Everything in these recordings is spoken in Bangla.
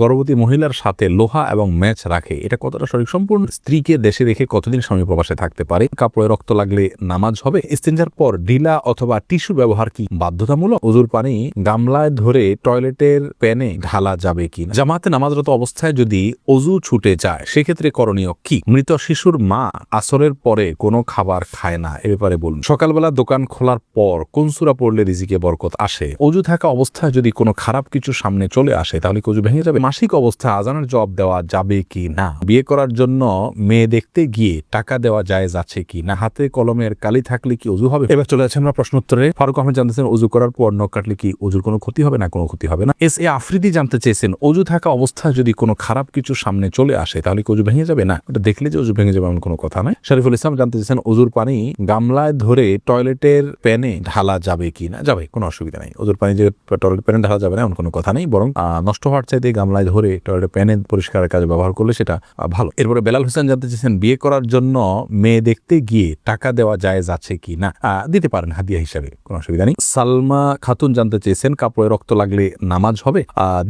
গর্ভবতী মহিলার সাথে লোহা এবং ম্যাচ রাখে। এটা কতটা সঠিক সম্পূর্ণ? স্ত্রীকে দেশে রেখে কতদিন স্বামী প্রবাসে থাকতে পারে? কাপড়ে রক্ত লাগলে নামাজ হবে? ইস্তেঞ্জার পর ঢিলা অথবা টিস্যু ব্যবহার কি বাধ্যতামূলক? ওজুর পানি গামলায় ধরে টয়লেটের প্যানে ঢালা যাবে কি জামাতে নামাজরত অবস্থায় যদি অজু ছুটে যায়, সেক্ষেত্রে করণীয় কি? মৃত শিশুর মা আসরের পরে কোনো খাবার খায় না, এ ব্যাপারে বলুন। সকালবেলা দোকান খোলার পর কোন সুরা পড়লে রিজিকে বরকত আসে? অজু থাকা অবস্থায় যদি কোনো খারাপ কিছু সামনে চলে আসে, তাহলে কি অজু ভেঙে যাবে? মাসিক অবস্থা আজানের জবাব দেওয়া যাবে কি না? বিয়ে করার জন্য মেয়ে দেখতে গিয়ে টাকা দেওয়া জায়েজ আছে কি না? হাতে কলমের কালি থাকলে কি অজু হবে? এবার চলে যাচ্ছে আমরা প্রশ্ন উত্তরে। ফারুক আহমেদ জানতেছেন, অজু করার পর নখ কাটলে কি অজুর কোনো ক্ষতি হবে না কোনো ক্ষতি হবে না? এস এ আফ্রিদি জানতে চেয়েছেন, অজু থাকা অবস্থায় যদি কোনো খারাপ কিছু সামনে চলে আসে, তাহলে কি অজু ভেঙে যাবে? না, ওটা দেখলে যে অজু ভেঙে যাবে এমন কোনো কথা নয়। শরীফুল ইসলাম জানতে চেয়েছেন, অজুর পানি গামলায় ধরে টয়লেটের প্যানে ঢালা যাবে কি না? যাবে, কোনো অসুবিধা নেই। অজুর পানি যে টয়লেট প্যানে ঢালা যাবে না, এমন কোনো কথা নেই, বরং নষ্ট হওয়ার চাইতে গামলায় ধরে টয়লেট প্যানে পরিষ্কারের কাজে ব্যবহার করলে সেটা ভালো। এরপরে বেলাল হোসেন জানতে চেয়েছেন, বিয়ে করার জন্য মেয়ে দেখতে গিয়ে টাকা দেওয়া জায়েজ আছে কি না? দিতে পারেন হাদিয়া হিসাবে, কোনো অসুবিধা নেই। সালমা খাতুন জানতে চেয়েছেন, কাপড়ে রক্ত লাগলে নামাজ হবে?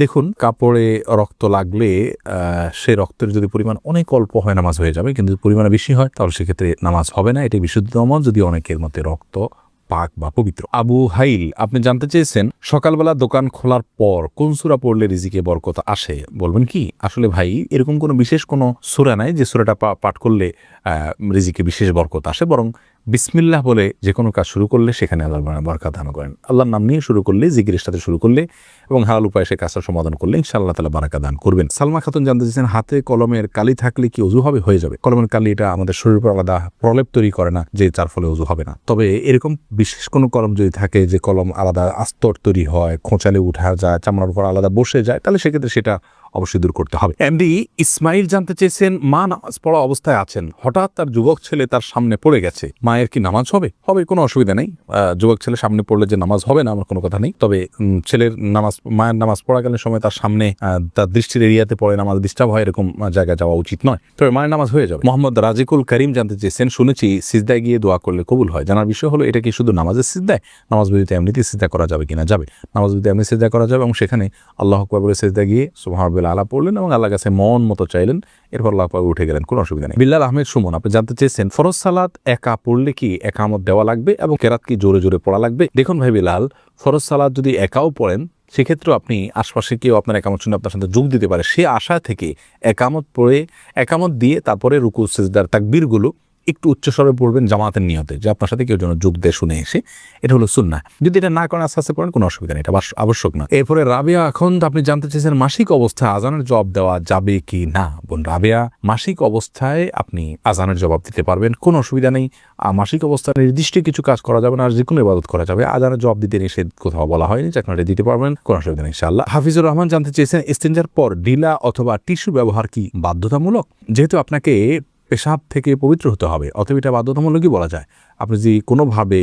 দেখুন, কাপড়ে রক্ত লাগলে সে রক্তের যদি পরিমাণ অনেক অল্প হয়, নামাজ হয়ে যাবে। কিন্তু পরিমাণে বেশি হয়, তাহলে সেক্ষেত্রে নামাজ হবে না। এটি বিশুদ্ধতম যদি অনেকের মতে রক্ত পাক বা পবিত্র। আবু হাইল, আপনি জানতে চেয়েছেন, সকালবেলা দোকান খোলার পর কোন সুরা পড়লে রিজিকে বরকত আসে? বলবেন কি? আসলে ভাই, এরকম কোনো বিশেষ কোনো সুরা নাই যে সুরাটা পাঠ করলে রিজিকে বিশেষ বরকত আসে, বরং বিসমিল্লাহ বলে যে কোনো কাজ শুরু করলে সেখানে আল্লাহ বরকত দান করেন। আল্লাহর নাম নিয়ে শুরু করলে জিকিরের সাথে শুরু করলে এবং হালাল উপায়ে সে কাজটা সমাধান করলে ইনশাআল্লাহ তালা বারাকা দান করবেন। সালমা খাতুন জানতে চেয়েছেন, হাতে কলমের কালি থাকলে কি অজু হবে? হয়ে যাবে। কলমের কালি এটা আমাদের শরীর উপর আলাদা প্রলেপ তৈরি করে না, যে যার ফলে অজু হবে না। তবে এরকম বিশেষ কোনো কলম যদি থাকে যে কলম আলাদা আস্তর তৈরি হয়, খোঁচালে উঠা যায়, চামড়ার উপর আলাদা বসে যায়, তাহলে সেক্ষেত্রে সেটা অবশ্যই দূর করতে হবে। এমডি ইসমাইল জানতে চেয়েছেন, মা নামাজ পড়া অবস্থায় আছেন। হঠাৎ তার যুবক ছেলে তার সামনে পড়ে গেছে। মায়ের কি নামাজ হবে? হবে, কোনো অসুবিধা নেই। যুবক ছেলে সামনে পড়লে যে নামাজ হবে না, আমার কোনো কথা নেই। তবে ছেলের নামাজ, মায়ের নামাজ পড়াকালীন সময় তার সামনে তার দৃষ্টির এরিয়াতে পড়ে নামাজ ডিস্টার্ব হয়, এরকম জায়গায় যাওয়া উচিত নয়। তবে মায়ের নামাজ হয়ে যাবে। মোহাম্মদ রাজিকুল করিম জানতে চেয়েছেন, শুনেছি সিজদায় গিয়ে দোয়া করলে কবুল হয়। জানার বিষয় হলো, এটা কি শুধু নামাজের সিজদায়? নামাজ বিধিতে এমনিতেই সিজদা করা যাবে কিনা? যাবে। নামাজ বিধিতে এমনি সিজদা করা যাবে এবং সেখানে আল্লাহ আকবর বলে সিজদা গিয়ে সুমাহবিল আলা পড়লেন এবং আল্লাহ কাছে মন মতো চাইলেন, এরপর আল্লাহ আকবর উঠে গেলেন, কোনো অসুবিধা নেই। বিল্লাল আহমেদ সুমন, আপনি জানতে চেয়েছেন, ফরজ সালাত একা পড়লে কি একামত দেওয়া লাগবে এবং কেরাত কি জোরে জোরে পড়া লাগবে? দেখুন ভাই বিলাল ফরজ সালাত যদি একাও পড়েন, সেক্ষেত্রেও আপনি আশপাশে কেউ আপনার একামত শুনে আপনার সাথে যোগ দিতে পারে। সে আশা থেকে একামত পড়ে, একামত দিয়ে তারপরে রুকু, সেজদার, তাকবীরগুলো একটু উচ্চস্বরে পড়বেন জামাতের নিয়তে যে আপনার সাথে কেউ যেন যোগ দিয়ে শুনে এসে, এটা হলো সুন্না যদি এটা না করেন আস্তে আস্তে করেন কোনো অসুবিধা নেই, এটা আবশ্যক না এরপরে রাবিয়া, এখন আপনি জানতে চেয়েছেন মাসিক অবস্থায় আজানের জবাব দেওয়া যাবে কি না? বোন রাবিয়া, মাসিক অবস্থায় আপনি আজানের জবাব দিতে পারবেন, কোনো অসুবিধা নেই। মাসিক অবস্থায় নির্দিষ্ট কিছু কাজ করা যাবে না, আর যে কোনো ইবাদত করা যাবে। আজানের জবাব দিতে নিষেধ কোথাও বলা হয়নি, যে আপনারা দিতে পারবেন, কোনো অসুবিধা নেই, ইনশাআল্লাহ। হাফিজুর রহমান জানতে চেয়েছেন, ইস্তেঞ্জার পর ডিলা অথবা টিস্যু ব্যবহার কি বাধ্যতামূলক? যেহেতু আপনাকে পেশাব থেকে পবিত্র হতে হবে। অতএব এটা বাধ্যতামূলকই বলা যায়। আপনি যদি কোনোভাবে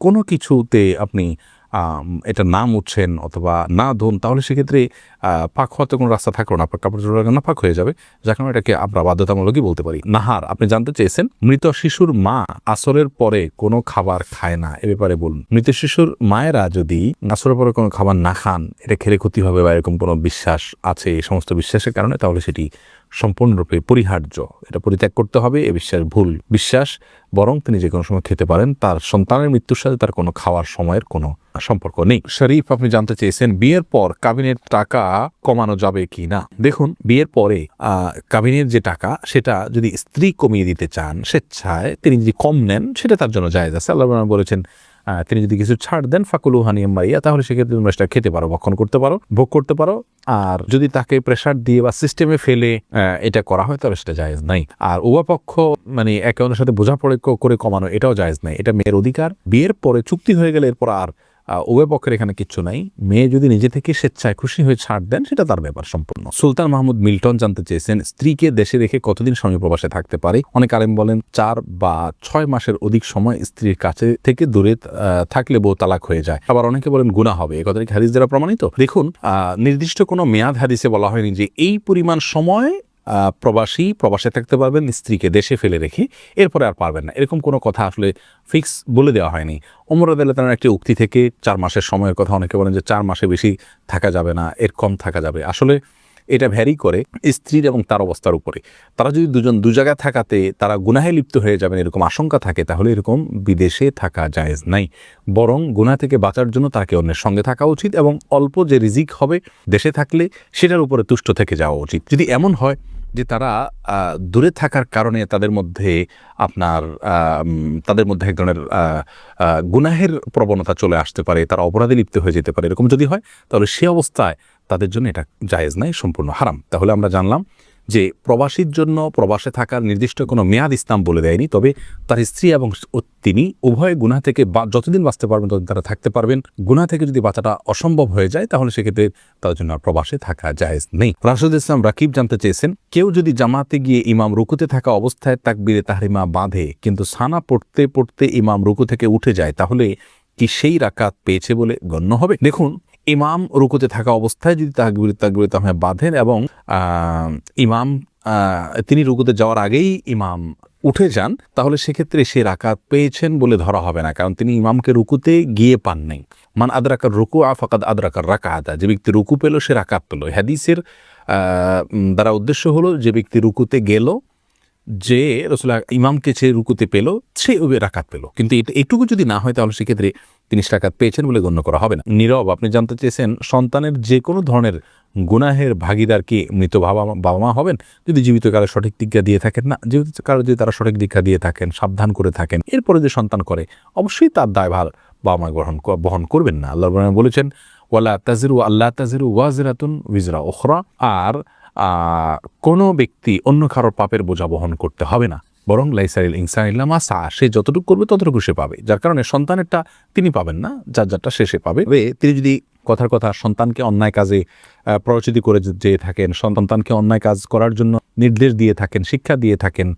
কোনো কিছুতে আপনি এটা না মুছছেন অথবা না ধোন, তাহলে সেক্ষেত্রে পাক হওয়াতে কোনো রাস্তা থাকল না। আপনার কাপড় চোপড় না পাক হয়ে যাবে। যার কারণে এটাকে আমরা বাধ্যতামূলকই বলতে পারি। নাহার, আপনি জানতে চেয়েছেন? মৃত শিশুর মা আসরের পরে কোনো খাবার খায় না, এ ব্যাপারে বলুন। মৃত শিশুর মায়েরা যদি আসরের পরে কোনো খাবার না খান, এটা খেলে ক্ষতি হবে বা এরকম কোনো বিশ্বাস আছে এই সমস্ত বিশ্বাসের কারণে, তাহলে সেটি সম্পূর্ণরূপে পরিহার্য। এটা পরিত্যাগ করতে হবে, এ বিশ্বাস ভুল বিশ্বাস। বরং তিনি যে কোনো সময় খেতে পারেন, তার সন্তানের মৃত্যুর সাথে তার কোনো খাওয়ার সময়ের কোনো সম্পর্ক নেই। শরীফ, আপনি জানতে চেয়েছেন বিয়ের পর কাবিনের টাকা কমানো যাবে কি না দেখুন, বিয়ের পরে কাবিনের যে টাকা, সেটা যদি স্ত্রী কমিয়ে দিতে চান, স্বেচ্ছায় তিনি যদি কম নেন, সেটা তার জন্য জায়েজ আছে। আল্লাহ বলেছেন তিনি যদি কিছু ছাড় দেন, ফাকুলু হানিয়াম মারিয়া তাহলে সেক্ষেত্রে তোমরা সেটা খেতে পারো, ভক্ষণ করতে পারো, ভোগ করতে পারো। আর যদি তাকে প্রেশার দিয়ে বা সিস্টেমে ফেলে এটা করা হয়, তাহলে সেটা জায়েজ নাই। আর উভয়পক্ষ মানে একে অন্যের সাথে বোঝাপড়ে করে কমানো, এটাও জায়েজ নাই। এটা মেয়ের অধিকার। বিয়ের পরে চুক্তি হয়ে গেলে এরপর আর উভয় পক্ষের এখানে কিচ্ছু নাই। মেয়ে যদি নিজে থেকে স্বেচ্ছায় খুশি হয়ে ছাড় দেন, সেটা তার ব্যাপার সম্পূর্ণ। সুলতান মাহমুদ মিল্টন জানতে চেয়েছেন, স্ত্রীকে দেশে রেখে কতদিন স্বামী প্রবাসে থাকতে পারে? অনেক আলেম বলেন, চার বা ছয় মাসের অধিক সময় স্ত্রীর কাছে থেকে দূরে থাকলে বউ তালাক হয়ে যায়। আবার অনেকে বলেন গুণা হবে। এ কথাটা কি হাদিস দ্বারা প্রমাণিত? দেখুন নির্দিষ্ট কোনো মেয়াদ হাদিসে বলা হয়নি যে এই পরিমাণ সময় প্রবাসী প্রবাসে থাকতে পারবেন, স্ত্রীকে দেশে ফেলে রেখে এরপরে আর পারবেন না। এরকম কোনো কথা আসলে ফিক্স বলে দেওয়া হয়নি। ওমর আদালতার একটি উক্তি থেকে চার মাসের সময়ের কথা অনেকে বলেন যে চার মাসে বেশি থাকা যাবে না, এর কম থাকা যাবে। আসলে এটা ভ্যারি করে স্ত্রীর এবং তার অবস্থার উপরে। তারা যদি দুজন দু জায়গায় থাকাতে তারা গুনাহে লিপ্ত হয়ে যাবেন এরকম আশঙ্কা থাকে, তাহলে এরকম বিদেশে থাকা জায়েজ নাই। বরং গুনাহ থেকে বাঁচার জন্য তাকে অন্যের সঙ্গে থাকা উচিত এবং অল্প যে রিজিক হবে দেশে থাকলে সেটার উপরে তুষ্ট থেকে যাওয়া উচিত। যদি এমন হয় যে তারা দূরে থাকার কারণে তাদের মধ্যে আপনার তাদের মধ্যে এক ধরনের গুনাহের প্রবণতা চলে আসতে পারে, তারা অপরাধে লিপ্ত হয়ে যেতে পারে, এরকম যদি হয়, তাহলে সে অবস্থায় তাদের জন্য এটা জায়েজ নাই, সম্পূর্ণ হারাম। তাহলে আমরা জানলাম যে প্রবাসীর জন্য প্রবাসে থাকার নির্দিষ্ট কোনো মেয়াদ ইসলাম বলে দেয়নি, তবে তার স্ত্রী এবং তিনি উভয় গুনাহ থেকে বা- যতদিন বাঁচতে পারবেন ততদিন তারা থাকতে পারবেন। গুনাহ থেকে যদি বাঁচাটা অসম্ভব হয়ে যায়, তাহলে সেক্ষেত্রে তার জন্য আর প্রবাসে থাকা জায়েজ নেই। রাশিদ ইসলাম রাকিব জানতে চেয়েছেন, কেউ যদি জামাতে গিয়ে ইমাম রুকুতে থাকা অবস্থায় তাক তাকবিরে তাহরিমা বাঁধে, কিন্তু সানা পড়তে পড়তে ইমাম রুকু থেকে উঠে যায়, তাহলে কি সেই রাকাত পেয়েছে বলে গণ্য হবে? দেখুন ইমাম রুকুতে থাকা অবস্থায় যদি তাকবির তাকবির তাহমে বাঁধেন এবং ইমাম তিনি রুকুতে যাওয়ার আগেই ইমাম উঠে যান তাহলে সেক্ষেত্রে সে রাকাত পেয়েছেন বলে ধরা হবে না কারণ তিনি ইমামকে রুকুতে গিয়ে পান নাই। মান আদরাকার রুকু আফাকাদ আদরাকার রাকাতা যে ব্যক্তি রুকু পেল সে রাকাত পেল। উম, দ্বারা উদ্দেশ্য হলো যে ব্যক্তি রুকুতে গেল যে রসুল্লাহ ইমামকে সে রুকুতে পেল, সে রাকাত পেল। কিন্তু এটা, এটুকু যদি না হয়, তাহলে সেক্ষেত্রে তিনি রাকাত পেয়েছেন বলে গণ্য করা হবে না। নীরব, আপনি জানতে চেয়েছেন, সন্তানের যে কোনো ধরনের গুনাহের ভাগিদার কি মৃত বাবা বাবা মা হবেন? যদি জীবিত কারও সঠিক দীক্ষা দিয়ে থাকেন, না, জীবিত কারও যদি তারা সঠিক দীক্ষা দিয়ে থাকেন, সাবধান করে থাকেন, এরপরে যে সন্তান করে, অবশ্যই তার দায়ভার বাবা মা গ্রহণ বহন করবেন না। আল্লাহ বলেছেন, ওয়ালা তাজিরু আল্লাহ তাজিরু ওয়াজিরাতুন উইজরা ওখরা আর কোনো ব্যক্তি অন্য কারোর পাপের বোঝা বহন করতে হবে না। বরং লাইসারিল ইনসান ইল্লাম আসা সে যতটুকু করবে ততটুকু সে পাবে। যার কারণে সন্তানেরটা তিনি পাবেন না, যার যারটা সে সে পাবে। তিনি যদি কথার কথা সন্তানকে অন্যায় কাজে প্ররোচিত করে যেয়ে থাকেন, সন্তানকে অন্যায় কাজ করার জন্য নির্দেশ দিয়ে থাকেন, শিক্ষা দিয়ে থাকেন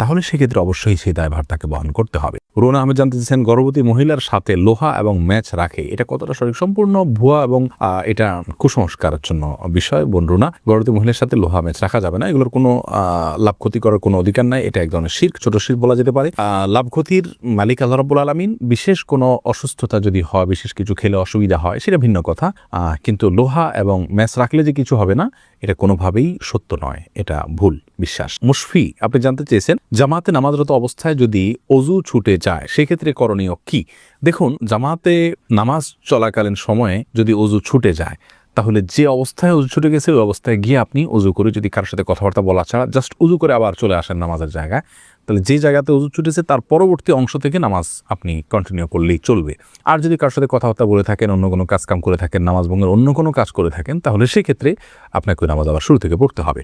তাহলে সেক্ষেত্রে অবশ্যই সেই দায়ভার তাকে বহন করতে হবে। রোনা আহমেদ জানতে চেয়েছেন গর্ভবতী মহিলার সাথে লোহা এবং ম্যাচ রাখে, এটা কতটা সঠিক? সম্পূর্ণ ভুয়া এবং এটা কুসংস্কারের জন্য বিষয় বোন রুনা। গর্ভবতী মহিলার সাথে লোহা, ম্যাচ রাখা যাবে না, এগুলোর কোনো লাভ ক্ষতি করার কোনো অধিকার নাই, এটা এক ধরনের শির্ক, ছোট শির বলা যেতে পারে। লাভ ক্ষতির মালিক আল্লাহ রব্বুল আলমিন, বিশেষ কোনো অসুস্থতা যদি হয়, বিশেষ কিছু খেলে অসুবিধা হয়, সেটা ভিন্ন কথা। কিন্তু লোহা এবং ম্যাচ রাখলে যে কিছু হবে না, এটা কোনোভাবেই সত্য নয়, এটা ভুল। বিশ্বাস মুশফি, আপনি জানতে চেয়েছেন, জামাতে নামাজরত অবস্থায় যদি অজু ছুটে যায়, সেক্ষেত্রে করণীয় কি? দেখুন, জামাতে নামাজ চলাকালীন সময়ে যদি অজু ছুটে যায়, তাহলে যে অবস্থায় অজু ছুটে গেছে, ওই অবস্থায় গিয়ে আপনি অজু করে যদি কারোর সাথে কথাবার্তা বলা ছাড়া জাস্ট অজু করে আবার চলে আসেন নামাজের জায়গায়, তাহলে যে জায়গাতে অজু ছুটেছে, তার পরবর্তী অংশ থেকে নামাজ আপনি কন্টিনিউ করলেই চলবে। আর যদি কারোর সাথে কথাবার্তা বলে থাকেন, অন্য কোনো কাজ কাম করে থাকেন, নামাজ ভঙ্গের অন্য কোনো কাজ করে থাকেন, তাহলে সেক্ষেত্রে আপনাকে নামাজ আবার শুরু থেকে পড়তে হবে।